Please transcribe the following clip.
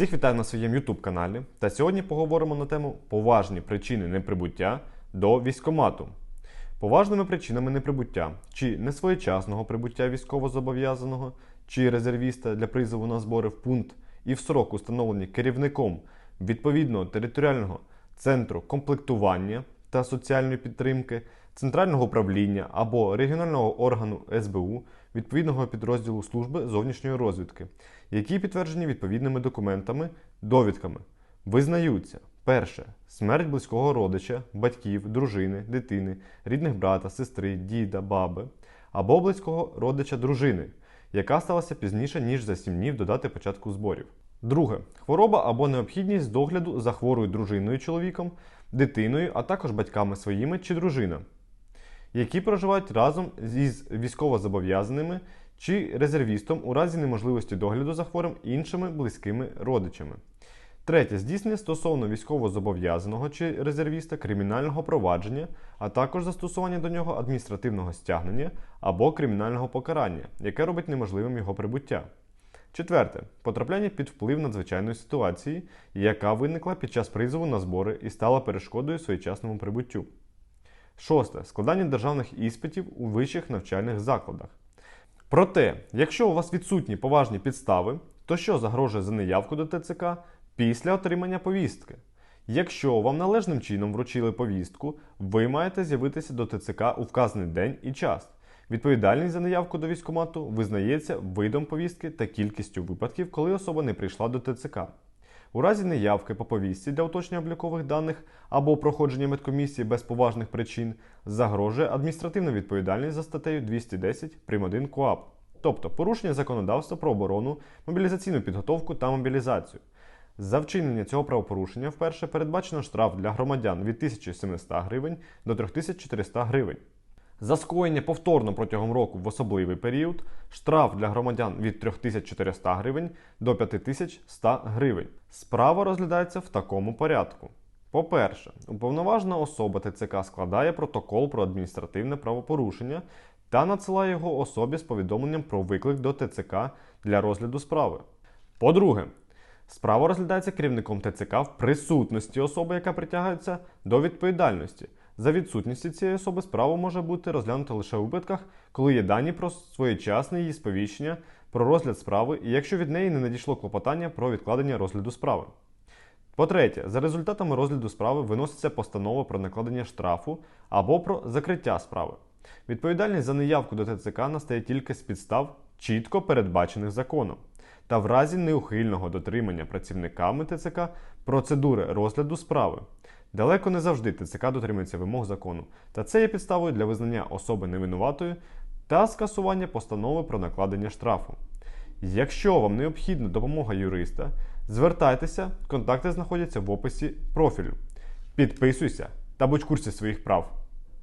Всіх вітаю на своєму YouTube каналі. Та сьогодні поговоримо на тему поважні причини неприбуття до військомату. Поважними причинами неприбуття чи несвоєчасного прибуття військовозобов'язаного чи резервіста для призову на збори в пункт і в срок установлені керівником відповідного територіального центру комплектування та соціальної підтримки, центрального управління або регіонального органу СБУ відповідного підрозділу служби зовнішньої розвідки, які підтверджені відповідними документами, довідками, визнаються. Перше. Смерть близького родича, батьків, дружини, дитини, рідних брата, сестри, діда, баби або близького родича дружини, яка сталася пізніше ніж за 7 днів до дати початку зборів. Друге. Хвороба або необхідність догляду за хворою дружиною чоловіком, дитиною, а також батьками своїми чи дружина, які проживають разом із військовозобов'язаними чи резервістом у разі неможливості догляду за хворим іншими близькими родичами. Третє здійснення стосовно військовозобов'язаного чи резервіста кримінального провадження, а також застосування до нього адміністративного стягнення або кримінального покарання, яке робить неможливим його прибуття. Четверте потрапляння під вплив надзвичайної ситуації, яка виникла під час призову на збори і стала перешкодою своєчасному прибуттю. Шосте складання державних іспитів у вищих навчальних закладах. Проте, якщо у вас відсутні поважні підстави, то що загрожує за неявку до ТЦК після отримання повістки? Якщо вам належним чином вручили повістку, ви маєте з'явитися до ТЦК у вказаний день і час. Відповідальність за неявку до військкомату визнається видом повістки та кількістю випадків, коли особа не прийшла до ТЦК. У разі неявки по повістці для уточнення облікових даних або проходження медкомісії без поважних причин загрожує адміністративна відповідальність за статтею 210 прим. 1 КОАП, тобто порушення законодавства про оборону, мобілізаційну підготовку та мобілізацію. За вчинення цього правопорушення вперше передбачено штраф для громадян від 1700 гривень до 3400 гривень. За скоєння повторно протягом року в особливий період штраф для громадян від 3400 гривень до 5100 гривень. Справа розглядається в такому порядку. По-перше, уповноважена особа ТЦК складає протокол про адміністративне правопорушення та надсилає його особі з повідомленням про виклик до ТЦК для розгляду справи. По-друге, справа розглядається керівником ТЦК в присутності особи, яка притягується до відповідальності. За відсутністю цієї особи справа може бути розглянута лише у випадках, коли є дані про своєчасне її сповіщення про розгляд справи, і якщо від неї не надійшло клопотання про відкладення розгляду справи. По-третє, за результатами розгляду справи виноситься постанова про накладення штрафу або про закриття справи. Відповідальність за неявку до ТЦК настає тільки з підстав, чітко передбачених законом, та в разі неухильного дотримання працівниками ТЦК процедури розгляду справи. Далеко не завжди ТЦК дотримується вимог закону, та це є підставою для визнання особи невинуватою та скасування постанови про накладення штрафу. Якщо вам необхідна допомога юриста, звертайтеся, контакти знаходяться в описі профілю. Підписуйся та будь в курсі своїх прав.